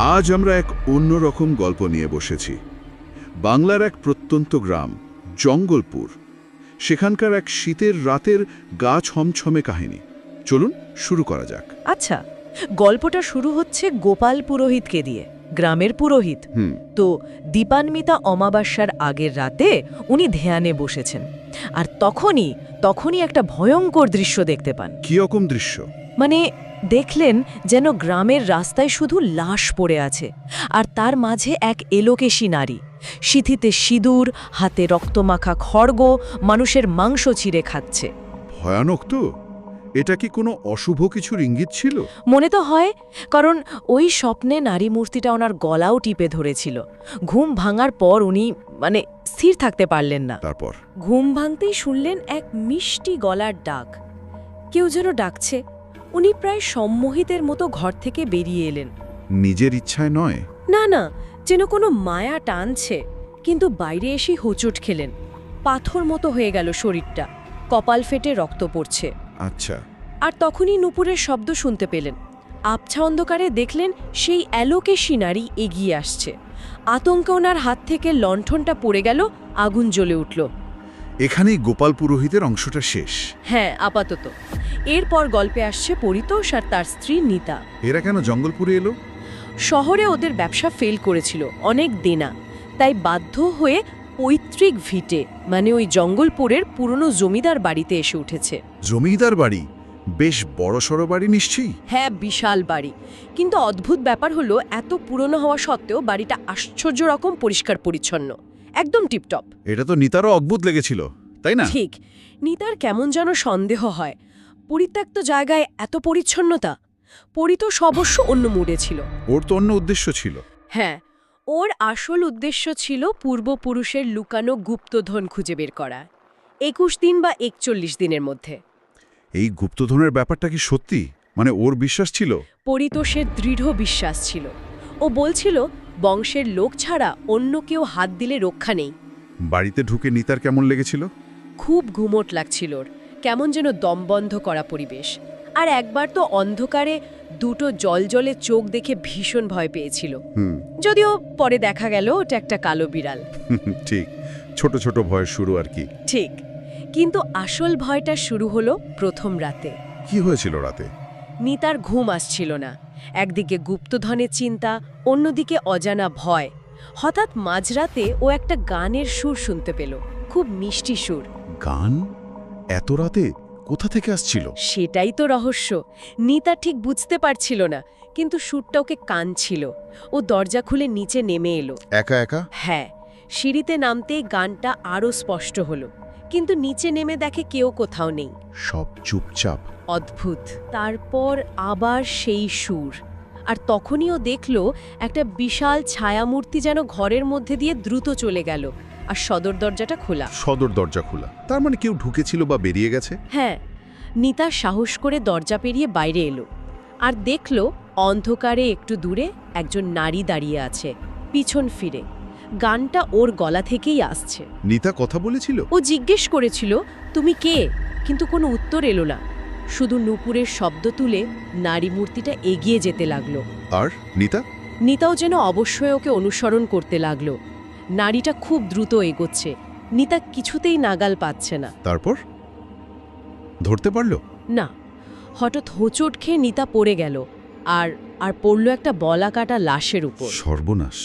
আজ আমরা এক অন্য রকম গল্প নিয়ে বসেছি। বাংলার এক প্রত্যন্ত গ্রাম জঙ্গলপুর। সেখানকার এক শীতের রাতের গা ছমছমে কাহিনী। চলুন শুরু করা যাক। আচ্ছা গল্পটা শুরু হচ্ছে গোপাল পুরোহিতকে দিয়ে গ্রামের পুরোহিত। হুম। তো দীপান্বিতা অমাবস্যার আগের রাতে উনি ধ্যানে বসেছেন। আর তখনই তখনই একটা ভয়ঙ্কর দৃশ্য দেখতে পান। কি রকম দৃশ্য? মানে দেখলেন যেন গ্রামের রাস্তায় শুধু লাশ পড়ে আছে আর তার মাঝে এক এলোকেশী নারী। সিথিতে সিঁদুর হাতে রক্তমাখা খড়গ মানুষের মাংস ছিঁড়ে খাচ্ছে। ভয়ানক তো। এটা কি কোনো অশুভ কিছুর ইঙ্গিত ছিল? মনে তো হয় কারণ ওই স্বপ্নে নারী মূর্তিটা ওনার গলাও টিপে ধরেছিল। ঘুম ভাঙার পর উনি মানে স্থির থাকতে পারলেন না। তারপর? ঘুম ভাঙতেই শুনলেন এক মিষ্টি গলার ডাক। কেউ যেন ডাকছে। উনি প্রায় সম্মোহিতের মতো ঘর থেকে বেরিয়ে এলেন। নিজের ইচ্ছায় নয়? না না যেন কোনো মায়া টানছে কিন্তু বাইরে এসে হোঁচট খেলেন। পাথর মতো হয়ে গেল শরীরটা কপাল ফেটে রক্ত পড়ছে। আচ্ছা। আর তখনই নুপুরের শব্দ শুনতে পেলেন। আবছা অন্ধকারে দেখলেন সেই অ্যালোকেশী নারী এগিয়ে আসছে। আতঙ্কে ওনার হাত থেকে লণ্ঠনটা পড়ে গেল আগুন জ্বলে উঠল। এখানেই গোপাল পুরোহিতের অংশটা শেষ। হ্যাঁ আপাতত। এরপর গল্পে আসছে পরিতোষ আর তার স্ত্রী নিতা। এরা কেন জঙ্গলপুরে এলো? শহরে ওদের ব্যবসা ফেল করেছিল অনেক দেনা। তাই বাধ্য হয়ে পৈতৃক ভিটে মানে ওই জঙ্গলপুরের পুরনো জমিদার বাড়িতে এসে উঠেছে। জমিদার বাড়ি? বেশ বড়সড় বাড়ি নিশ্চয়ই? হ্যাঁ বিশাল বাড়ি। কিন্তু অদ্ভুত ব্যাপার হলো এত পুরনো হওয়া সত্ত্বেও বাড়িটা আশ্চর্য রকম পরিষ্কার পরিচ্ছন্ন একদম টিপটপ। এটা তো নিতারও অদ্ভুত লেগেছিল তাই না? ঠিক। নিতার কেমন যেন সন্দেহ হয়। পরিত্যক্ত জায়গায় এত পরিচ্ছন্নতা। পরিতোষ অবশ্য অন্য মুডে ছিল। ওর তো অন্য উদ্দেশ্য ছিল। হ্যাঁ ওর আসল উদ্দেশ্য ছিল পূর্বপুরুষের লুকানো গুপ্তধন খুঁজে বের করা। একুশ দিন বা একচল্লিশ দিনের মধ্যে। এই গুপ্তধনের ব্যাপারটা কি সত্যি? মানে ওর বিশ্বাস ছিল? পরিতোষের দৃঢ় বিশ্বাস ছিল। ও বলছিল বংশের লোক ছাড়া অন্য কেউ হাত দিলে রক্ষা নেই। বাড়িতে ঢুকে নিতার কেমন লেগেছিল? খুব ঘুমট লাগছিল ওর। কেমন যেন দমবন্ধ করা পরিবেশ। আর একবার তো অন্ধকারে দুটো জলজলে চোখ দেখে ভীষণ ভয় পেয়েছিল। যদিও পরে দেখা গেল ওটা একটা কালো বিড়াল। ঠিক। ছোট ছোট ভয় শুরু আর কি। ঠিক। কিন্তু আসল ভয়টা শুরু হলো প্রথম রাতে। কি হয়েছিল রাতে? নিতার ঘুম আসছিল না। একদিকে গুপ্তধনের চিন্তা অন্যদিকে অজানা ভয়। হঠাৎ মাঝরাতে ও একটা গানের সুর শুনতে পেল খুব মিষ্টি সুর। গান? এত রাতে? কোথা থেকে আসছিল? সেটাই তো রহস্য। নিতা ঠিক বুঝতে পারছিল না কিন্তু সুরটা ওকে কানছিল। ও দরজা খুলে নিচে নেমে এলো। একা একা? হ্যাঁ সিঁড়িতে নামতেই গানটা আরও স্পষ্ট হলো। কিন্তু নিচে নেমে দেখে কেউ কোথাও নেই। সব চুপচাপ। অদ্ভুত। তারপর আবার সেই সুর। আর তখনই ও দেখল একটা বিশাল ছায়ামূর্তি যেন ঘরের মধ্যে দিয়ে দ্রুত চলে গেল। আর সদর দরজাটা খোলা। সদর দরজা খোলা। তার মানে কেউ ঢুকেছিল বা বেরিয়ে গেছে? হ্যাঁ। নিতা সাহস করে দরজা পেরিয়ে বাইরে এলো। আর দেখল অন্ধকারে একটু দূরে একজন নারী দাঁড়িয়ে আছে পিছন ফিরে। গানটা ওর গলা থেকেই আসছে। নিতা কথা বলেছিল? ও জিজ্ঞেস করেছিল তুমি কে? কিন্তু কোনো উত্তর এলো না। শুধু নুপুরের শব্দ তুলে নারী মূর্তিটা এগিয়ে যেতে লাগল। আর নিতা? নিতাও যেন অবশ্যই ওকে অনুসরণ করতে লাগল। নারীটা খুব দ্রুত এগোচ্ছে। নিতা কিছুতেই নাগাল পাচ্ছে না। তারপর? ধরতে পারল? না। হঠাৎ হোঁচট খেয়ে নিতা পড়ে গেল। আর আর পড়ল একটা বলা কাটা লাশের উপর। সর্বনাশ।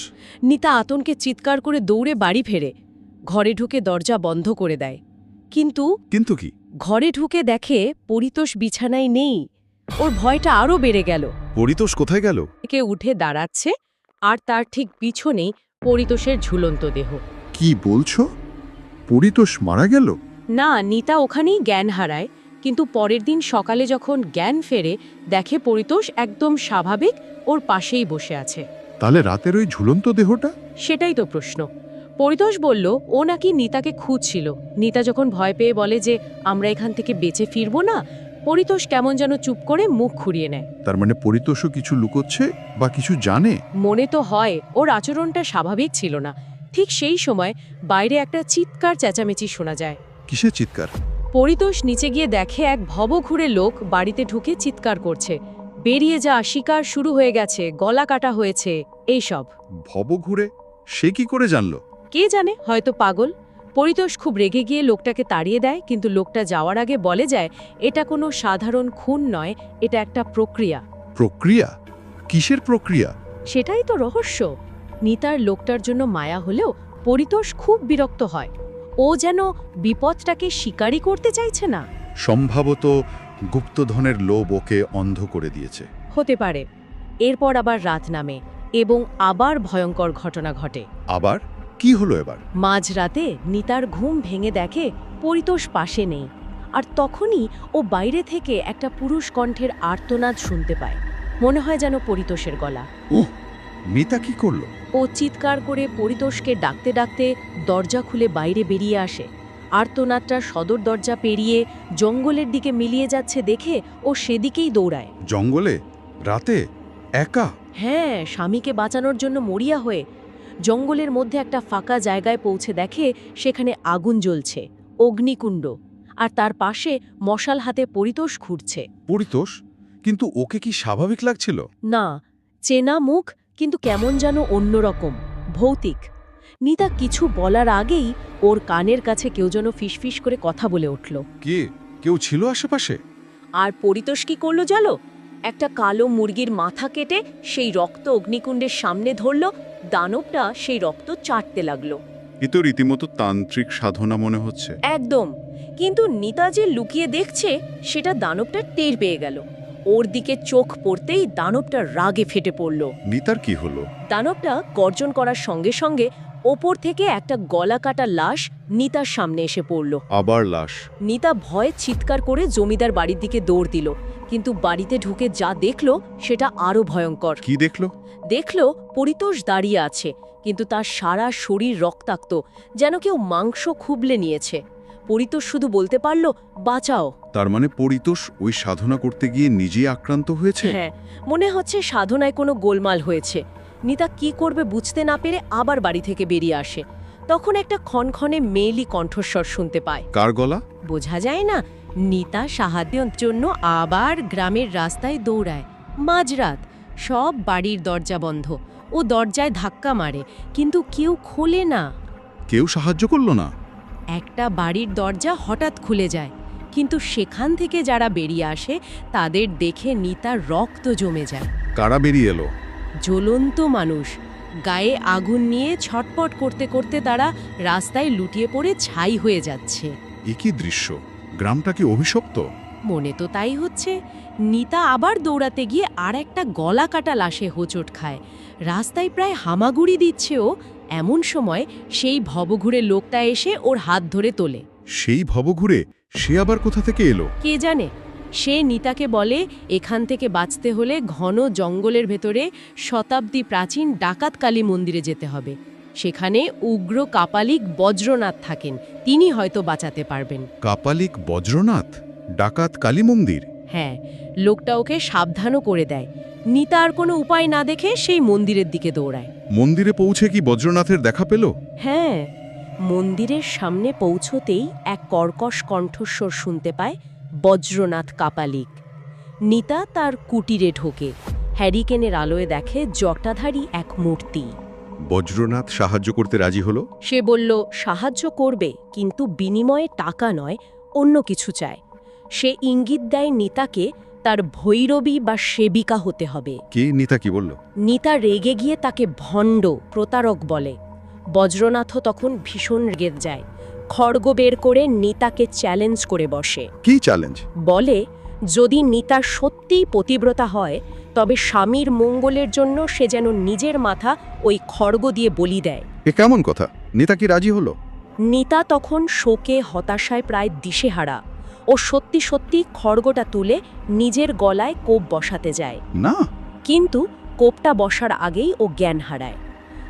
নিতা আতঙ্কে চিৎকার করে দৌড়ে বাড়ি ফেরে। ঘরে ঢুকে দরজা বন্ধ করে দেয়। কিন্তু কিন্তু কি? ঘরে ঢুকে দেখে পরিতোষ বিছানায় নেই। ওর ভয়টা আরও বেড়ে গেল। পরিতোষ কোথায় গেল? কে উঠে দাঁড়াচ্ছে আর তার ঠিক পিছনেই পরিতোষের ঝুলন্ত দেহ। কি বলছো? পরিতোষ মারা গেল? না নিতা ওখানেই জ্ঞান হারায়। কিন্তু পরের দিন সকালে যখন জ্ঞান ফেরে দেখে পরিতোষ একদম স্বাভাবিক ওর পাশেই বসে আছে। তাহলে রাতের ওই ঝুলন্ত দেহটা? সেটাই তো প্রশ্ন। পরিতোষ বলল ও নাকি নিতাকে খুঁজছিল। নিতা যখন ভয় পেয়ে বলে যে আমরা এখান থেকে বেঁচে ফিরবো না পরিতোষ কেমন যেন চুপ করে মুখ খুঁড়িয়ে নেয়। তার মানে পরিতোষও কিছু লুকোচ্ছে বা কিছু জানে? মনে তো হয় ওর আচরণটা স্বাভাবিক ছিল না। ঠিক সেই সময় বাইরে একটা চিৎকার চেঁচামেচি শোনা যায়। কিসের চিৎকার? পরিতোষ নিচে গিয়ে দেখে এক ভবঘুরে লোক বাড়িতে ঢুকে চিৎকার করছে। বেরিয়ে যা শিকার শুরু হয়ে গেছে গলা কাটা হয়েছে এইসব। ভব ঘুরে সে কি করে জানলো? কে জানে? হয়তো পাগল। পরিতোষ খুব রেগে গিয়ে লোকটাকে তাড়িয়ে দেয় কিন্তু লোকটা যাওয়ার আগে বলে যায় এটা কোনো সাধারণ খুন নয় এটা একটা প্রক্রিয়া। প্রক্রিয়া? কিসের প্রক্রিয়া? সেটাই তো রহস্য। নিতার লোকটার জন্য মায়া হলেও পরিতোষ খুব বিরক্ত হয়। ও যেন বিপদটাকে স্বীকারই করতে চাইছে না। সম্ভবত গুপ্তধনের লোভ ওকে অন্ধ করে দিয়েছে। হতে পারে। এরপর আবার রাত নামে এবং আবার ভয়ঙ্কর ঘটনা ঘটে। আবার? কি হলো এবার? মাঝরাতে নিতার ঘুম ভেঙে দেখে পরিতোষ পাশে নেই আর তখনই ও বাইরে থেকে একটা পুরুষ কণ্ঠের আর্তনাদ শুনতে পায়। মনে হয় যেন পরিতোষের গলা। মিতা কি করল? ও চিৎকার করে পরিতোষকে ডাকতে ডাকতে দরজা খুলে বাইরে বেরিয়ে আসে। আর্তনাদটা সদর দরজা পেরিয়ে জঙ্গলের দিকে মিলিয়ে যাচ্ছে দেখে ও সেদিকেই দৌড়ায়। জঙ্গলে? রাতে? একা? হ্যাঁ স্বামীকে বাঁচানোর জন্য মরিয়া হয়ে জঙ্গলের মধ্যে একটা ফাঁকা জায়গায় পৌঁছে দেখে সেখানে আগুন জ্বলছে অগ্নিকুণ্ড আর তার পাশে মশাল হাতে পরিতোষ ঘুরছে পরিতোষ? কিন্তু ওকে কি স্বাভাবিক লাগছিল? না চেনা মুখ কিন্তু কেমন যেন অন্যরকম ভৌতিক। নিতা কিছু বলার আগেই ওর কানের কাছে কেউ যেন ফিসফিস করে কথা বলে উঠল। কে? কেউ ছিল আশেপাশে? আর পরিতোষ কি করল জানো? একটা কালো মুরগির মাথা কেটে সেই রক্ত অগ্নিকুণ্ডের সামনে ধরল দানবটা সেই রক্ত চাটতে লাগল। এ তো রীতিমতো তান্ত্রিক সাধনা মনে হচ্ছে। একদম। কিন্তু নিতা যে লুকিয়ে দেখছে সেটা দানবটা টের পেয়ে গেল। ওর দিকে চোখ পড়তেই দানবটা রাগে ফেটে পড়ল। নিতার কি হলো? দানবটা গর্জন করার সঙ্গে সঙ্গে ওপর থেকে একটা গলা কাটা লাশ নিতার সামনে এসে পড়ল। আবার লাশ। নিতা ভয়ে চিৎকার করে জমিদার বাড়ির দিকে দৌড় দিল কিন্তু বাড়িতে ঢুকে যা দেখল সেটা আরও ভয়ঙ্কর। কি দেখল? দেখল পরিতোষ দাঁড়িয়ে আছে কিন্তু তার সারা শরীর রক্তাক্ত যেন কেউ মাংস খুবলে নিয়েছে। পরিতোষ শুধু বলতে পারল বাঁচাও। তার মানে পরিতোষ ওই সাধনা করতে গিয়ে নিজেই আক্রান্ত হয়েছে? হ্যাঁ মনে হচ্ছে সাধনায় কোনো গোলমাল হয়েছে। নিতা কি করবে বুঝতে না পেরে আবার বাড়ি থেকে বেরিয়ে আসে। তখন একটা ক্ষণক্ষণে মেয়েলি কণ্ঠস্বর শুনতে পায়। কার গলা? বোঝা যায় না নিতা সাহায্যের জন্য আবার গ্রামের রাস্তায় দৌড়ায়। মাঝরাত সব বাড়ির দরজা বন্ধ। ও দরজায় ধাক্কা মারে কিন্তু কেউ খোলে না। কেউ সাহায্য করল না? একটা বাড়ির দরজা হঠাৎ খুলে যায়। কিন্তু সেখান থেকে যারা বেরিয়ে আসে তাদের দেখে নিতার রক্ত জমে যায়। কারা বেরিয়ে এলো? জ্বলন্ত মানুষ। গায়ে আগুন নিয়ে ছটপট করতে করতে তারা রাস্তায় লুটিয়ে পড়ে ছাই হয়ে যাচ্ছে। একই দৃশ্য? গ্রামটা কি অভিশপ্ত? মনে তো তাই হচ্ছে। নিতা আবার দৌড়াতে গিয়ে আর একটা গলা কাটা লাশে হোঁচট খায়। রাস্তায় প্রায় হামাগুড়ি দিচ্ছে ও এমন সময় সেই ভবঘুরে লোকটা এসে ওর হাত ধরে তোলে। সেই ভবঘুরে সে আবার কোথা থেকে এলো? কে জানে? সে নিতাকে বলে এখান থেকে বাঁচতে হলে ঘন জঙ্গলের ভেতরে শতাব্দী প্রাচীন ডাকাত কালী মন্দিরে যেতে হবে। সেখানে উগ্র কাপালিক বজ্রনাথ থাকেন। তিনি হয়তো বাঁচাতে পারবেন। কাপালিক বজ্রনাথ? ডাকাত কালী মন্দির? হ্যাঁ লোকটা ওকে সাবধানও করে দেয়। নিতা আর কোনো উপায় না দেখে সেই মন্দিরের দিকে দৌড়ায়। মন্দিরে পৌঁছে কি বজ্রনাথের দেখা পেল? হ্যাঁ মন্দিরের সামনে পৌঁছতেই এক কর্কশ কণ্ঠস্বর শুনতে পায় বজ্রনাথ কাপালিক। নিতা তার কুটিরে ঢোকে। হ্যারিকেনের আলোয় দেখে জটাধারী এক মূর্তি। বজ্রনাথ সাহায্য করতে রাজি হলো? সে বলল সাহায্য করবে কিন্তু বিনিময়ে টাকা নয় অন্য কিছু চায়। সে ইঙ্গিত দেয় নিতাকে তার ভৈরবী বা সেবিকা হতে হবে। কে? নিতা কি বলল? নিতা রেগে গিয়ে তাকে ভণ্ড প্রতারক বলে। বজ্রনাথও তখন ভীষণ রেগে যায়। খড়গ বের করে নিতাকে চ্যালেঞ্জ করে বসে। কি চ্যালেঞ্জ বলে যদি নিতা সত্যিই পতিব্রতা হয় তবে স্বামীর মঙ্গলের জন্য সে যেন নিজের মাথা ওই খড়গ দিয়ে বলি দেয়। এ কেমন কথা? নিতা কি রাজি হলো? নিতা তখন শোকে হতাশায় প্রায় দিশেহারা। ও সত্যি সত্যি খড়গটা তুলে নিজের গলায় কোপ বসাতে যায়। না। কিন্তু কোপটা বসার আগেই ও জ্ঞান হারায়।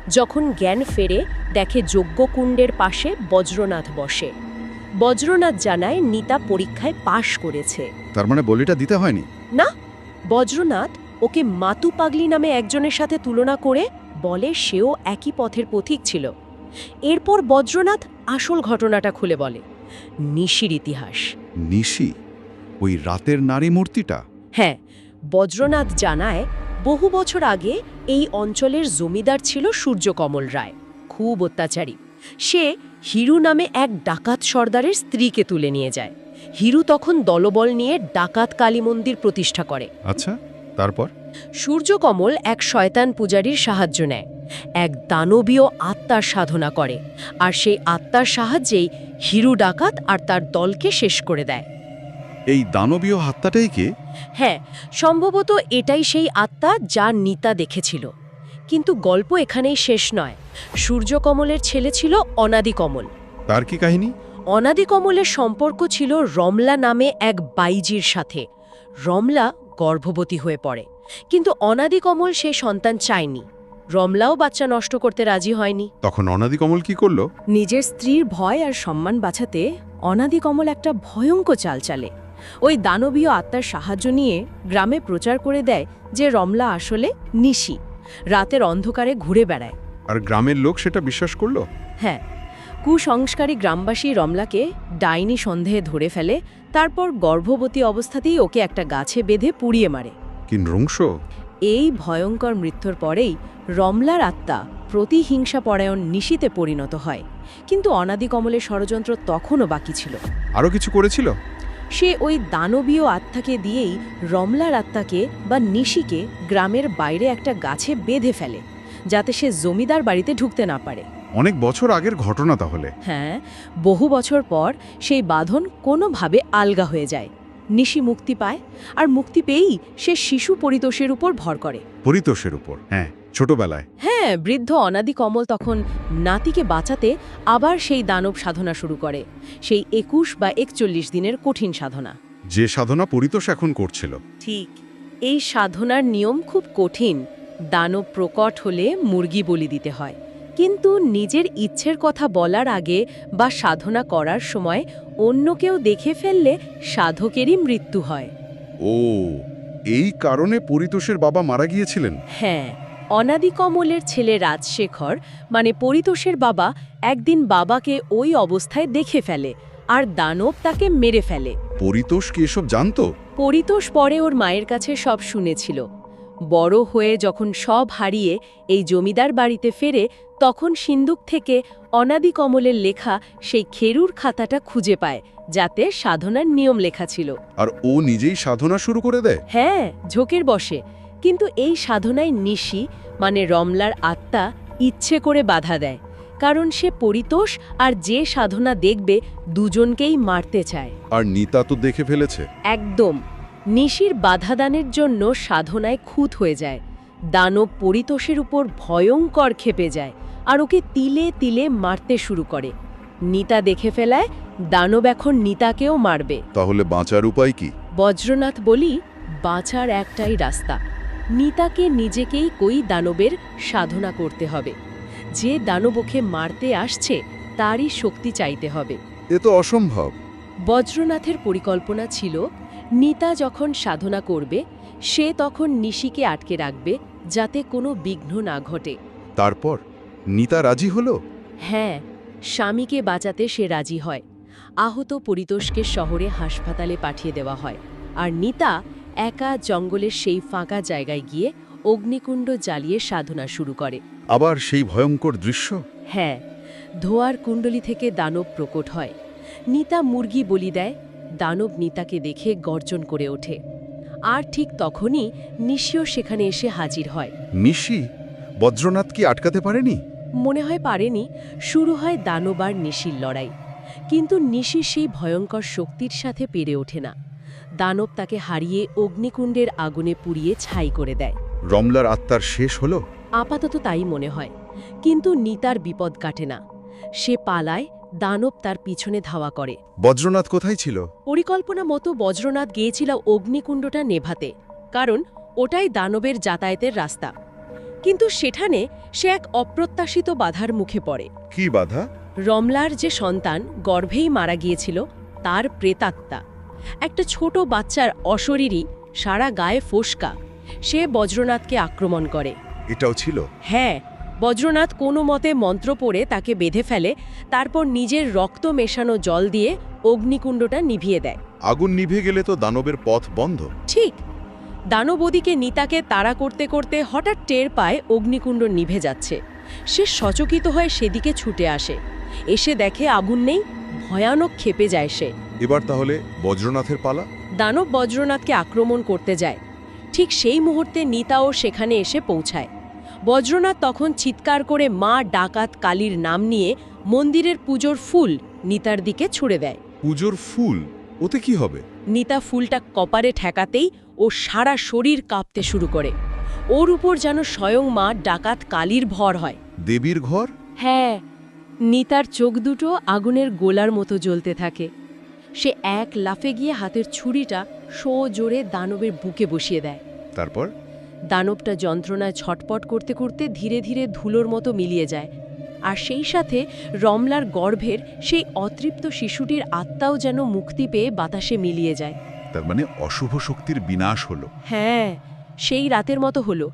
যখন জ্ঞান ফেরে দেখে যজ্ঞকুণ্ডের পাশে বজ্রনাথ বসে। বজ্রনাথ জানায় নিতা পরীক্ষায় পাশ করেছে। তার মানে বলিটা দিতে হয়নি? না বজ্রনাথ ওকে মাতু পাগলি নামে একজনের সাথে তুলনা করে বলে সেও একই পথের পথিক ছিল। এরপর বজ্রনাথ আসল ঘটনাটা খুলে বলে। নিশির ইতিহাস। নিশি? ওই রাতের নারী মূর্তিটা? হ্যাঁ বজ্রনাথ জানায় বহু বছর আগে এই অঞ্চলের জমিদার ছিল সূর্যকমল রায় খুব অত্যাচারী। সে হিরু নামে এক ডাকাত সর্দারের স্ত্রীকে তুলে নিয়ে যায়। হিরু তখন দলবল নিয়ে ডাকাত কালী মন্দির প্রতিষ্ঠা করে। আচ্ছা তারপর? সূর্যকমল এক শয়তান পূজারীর সাহায্য নেয়। এক দানবীয় আত্মার সাধনা করে আর সেই আত্মার সাহায্যেই হিরু ডাকাত আর তার দলকে শেষ করে দেয়। এই দানবীয় হাত্তাটাই কে? হ্যাঁ সম্ভবত এটাই সেই আত্মা যা নিতা দেখেছিল। কিন্তু গল্প এখানেই শেষ নয়। সূর্যকমলের ছেলে ছিল অনাদিকমল। তার কি কাহিনী? অনাদিকমলের সম্পর্ক ছিল রমলা নামে এক বাইজির সাথে। রমলা গর্ভবতী হয়ে পড়ে। কিন্তু অনাদিকমল সেই সন্তান চায়নি। রমলাও বাচ্চা নষ্ট করতে রাজি হয়নি। তখন অনাদি কমল কি করল? নিজের স্ত্রীর ভয় আর সম্মান বাঁচাতে অনাদিকমল একটা ভয়ঙ্কর চাল চালে। ওই দানবীয় আত্মার সাহায্য নিয়ে গ্রামে প্রচার করে দেয় যে রমলা আসলে নিশি। রাতের অন্ধকারে ঘুরে বেড়ায়। আর গ্রামের লোক সেটা বিশ্বাস করল? হ্যাঁ। কুসংস্কারী গ্রামবাসী রমলাকে ডাইনি সন্দেহে ধরে ফেলে তারপর গর্ভবতী অবস্থাতেই ওকে একটা গাছে বেঁধে পুড়িয়ে মারে। কি নৃংস? এই ভয়ঙ্কর মৃত্যুর পরেই রমলার আত্মা প্রতিহিংসা পরায়ণ নিশিতে পরিণত হয়। কিন্তু অনাদিকমলের ষড়যন্ত্র তখনও বাকি ছিল। আরও কিছু করেছিল? সে ওই দানবীয় আত্মাকে দিয়েই রমলার আত্মাকে বা নিশিকে গ্রামের বাইরে একটা গাছে বেঁধে ফেলে যাতে সে জমিদার বাড়িতে ঢুকতে না পারে। অনেক বছর আগের ঘটনা তাহলে। হ্যাঁ বহু বছর পর সেই বাঁধন কোনোভাবে আলগা হয়ে যায়। নিশি মুক্তি পায় আর মুক্তি পেয়েই সে শিশু পরিতোষের উপর ভর করে। পরিতোষের উপর হ্যাঁ ছোটবেলায়। হ্যাঁ বৃদ্ধ অনাদি কমল তখন নাতিকে বাঁচাতে আবার সেই দানব সাধনা শুরু করে সেই একুশ বা একচল্লিশ দিনের কঠিন সাধনা। যে সাধনা পরিতোষ এখন করছিল। ঠিক এই সাধনার নিয়ম খুব কঠিন দানব প্রকট হলে মুরগি বলি দিতে হয়। কিন্তু নিজের ইচ্ছের কথা বলার আগে বা সাধনা করার সময় অন্য কেউ দেখে ফেললে সাধকেরই মৃত্যু হয়। ও এই কারণে পরিতোষের বাবা মারা গিয়েছিলেন? হ্যাঁ অনাদিকমলের ছেলে রাজশেখর মানে পরিতোষের বাবা একদিন বাবাকে ওই অবস্থায় দেখে ফেলে আর দানব তাকে মেরে ফেলে। পরিতোষ কি এসব জানতো? পরিতোষ পরে ওর মায়ের কাছে সব শুনেছিল। বড় হয়ে যখন সব হারিয়ে এই জমিদার বাড়িতে ফেরে তখন সিন্দুক থেকে অনাদি কমলের লেখা সেই খেরুর খাতাটা খুঁজে পায় যাতে সাধনার নিয়ম লেখা ছিল। আর ও নিজেই সাধনা শুরু করে দেয়? হ্যাঁ ঝোঁকের বসে। কিন্তু এই সাধনায় নিশি মানে রমলার আত্মা ইচ্ছে করে বাধা দেয় কারণ সে পরিতোষ আর যে সাধনা দেখবে দুজনকেই মারতে চায়। আর নিতা তো দেখে ফেলেছে? একদম। নিশির বাধাদানের জন্য সাধনায় খুঁত হয়ে যায়। দানব পরিতোষের উপর ভয়ঙ্কর খেপে যায় আর ওকে তিলে তিলে মারতে শুরু করে। নিতা দেখে ফেলায় দানব এখন নিতাকেও মারবে। তাহলে বাঁচার উপায় কি? বজ্রনাথ বলি বাঁচার একটাই রাস্তা। নিতাকে নিজেকেই কই দানবের সাধনা করতে হবে। যে দানবকে মারতে আসছে তারই শক্তি চাইতে হবে। এ তো অসম্ভব। বজ্রনাথের পরিকল্পনা ছিল নিতা যখন সাধনা করবে সে তখন নিশিকে আটকে রাখবে যাতে কোনো বিঘ্ন না ঘটে। তারপর নিতা রাজি হলো? হ্যাঁ স্বামীকে বাঁচাতে সে রাজি হয়। আহত পরিতোষকে শহরে হাসপাতালে পাঠিয়ে দেওয়া হয়। আর নিতা একা জঙ্গলের সেই ফাঁকা জায়গায় গিয়ে অগ্নিকুণ্ড জ্বালিয়ে সাধনা শুরু করে। আবার সেই ভয়ঙ্কর দৃশ্য? হ্যাঁ ধোয়ার কুণ্ডলি থেকে দানব প্রকট হয়। নিতা মুরগি বলি দেয় দানব নিতাকে দেখে গর্জন করে ওঠে। আর ঠিক তখনই নিশিও সেখানে এসে হাজির হয়। নিশি বজ্রনাথ কি আটকাতে পারেনি? মনে হয় পারেনি শুরু হয় দানব আর নিশির লড়াই। কিন্তু নিশি সেই ভয়ঙ্কর শক্তির সাথে পেরে ওঠে না। দানব তাকে হারিয়ে অগ্নিকুণ্ডের আগুনে পুড়িয়ে ছাই করে দেয়। রমলার আত্মার শেষ হলো? আপাতত তাই মনে হয় কিন্তু নিতার বিপদ কাটে না। সে পালায় দানব তার পিছনে ধাওয়া করে। বজ্রনাথ কোথায় ছিল? পরিকল্পনা মতো বজ্রনাথ গিয়েছিল অগ্নিকুণ্ডটা নেভাতে কারণ ওটাই দানবের যাতায়াতের রাস্তা। কিন্তু সেখানে সে এক অপ্রত্যাশিত বাধার মুখে পড়ে। কি বাধা? রমলার যে সন্তান গর্ভেই মারা গিয়েছিল তার প্রেতাত্মা। একটা ছোট বাচ্চার অশরীরই সারা গায়ে ফোসকা সে বজ্রনাথকে আক্রমণ করে। এটাও ছিল? হ্যাঁ বজ্রনাথ কোনো মতে মন্ত্র পড়ে তাকে বেঁধে ফেলে তারপর নিজের রক্ত মেশানো জল দিয়ে অগ্নিকুণ্ডটা নিভিয়ে দেয়। আগুন নিভে গেলে তো দানবের পথ বন্ধ। ঠিক। দানব ওদিকে নিতাকে তাড়া করতে করতে হঠাৎ টের পায় অগ্নিকুণ্ড নিভে যাচ্ছে। সে সচকিত হয়ে সেদিকে ছুটে আসে। এসে দেখে আগুন নেই ভয়ানক ক্ষেপে যায় সে। এবার তাহলে বজ্রনাথের পালা? দানব বজ্রনাথকে আক্রমণ করতে যায়। ঠিক সেই মুহূর্তে নিতাও সেখানে এসে পৌঁছায়। বজ্রনাথ তখন চিৎকার করে মা ডাকাত কালীর নাম নিয়ে মন্দিরের পুজোর ফুল নিতার দিকে ছুড়ে দেয়। পুজোর ফুল? ওতে কি হবে? নিতা ফুলটা কপারে ঠেকাতেই ও সারা শরীর কাঁপতে শুরু করে। ওর উপর যেন স্বয়ং মা ডাকাত কালীর ভর হয়। দেবীর ঘর? হ্যাঁ নিতার চোখ দুটো আগুনের গোলার মতো জ্বলতে থাকে। সে এক লাফে গিয়ে হাতের ছুরিটা শো জোরে দানবের বুকে বসিয়ে দেয়। তারপর? দানবটা যন্ত্রণায় ছটপট করতে করতে ধীরে ধীরে ধুলোর মতো মিলিয়ে যায়। আর সেই সাথে রমলার গর্ভের সেই অতৃপ্ত শিশুটির আত্মাও যেন মুক্তি পেয়ে বাতাসে মিলিয়ে যায়। তার মানে অশুভ শক্তির বিনাশ হলো। হ্যাঁ সেই রাতের মতো হলো।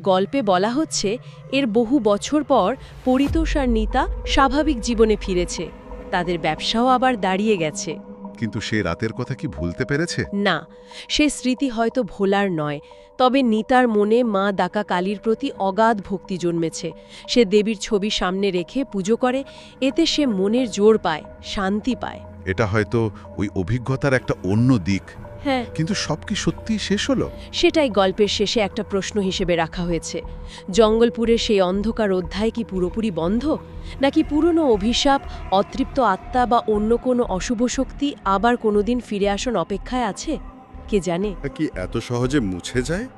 গল্পে বলা হচ্ছে এর বহু বছর পর পরিতোষ আর নিতা স্বাভাবিক জীবনে ফিরেছে। তাদের ব্যবসাও আবার দাঁড়িয়ে গেছে। কিন্তু সে রাতের কথা কি ভুলতে পেরেছে? না সে স্মৃতি হয়তো ভোলার নয় তবে নিতার মনে মা দাকা কালীর প্রতি অগাধ ভক্তি জন্মেছে। সে দেবীর ছবি সামনে রেখে পুজো করে এতে সে মনের জোর পায় শান্তি পায়। এটা হয়তো ওই অভিজ্ঞতার একটা অন্য দিক। হ্যাঁ। কিন্তু সব কি সত্যি শেষ হলো? সেটাই গল্পের শেষে একটা প্রশ্ন হিসেবে রাখা হয়েছে। জঙ্গলপুরের সেই অন্ধকার অধ্যায় কি পুরোপুরি বন্ধ? নাকি পুরনো অভিশাপ অতৃপ্ত আত্মা বা অন্য কোনো অশুভ শক্তি আবার কোনোদিন ফিরে আসন অপেক্ষায় আছে? কে জানে? কি এত সহজে মুছে যায়?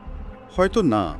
হয়তো না।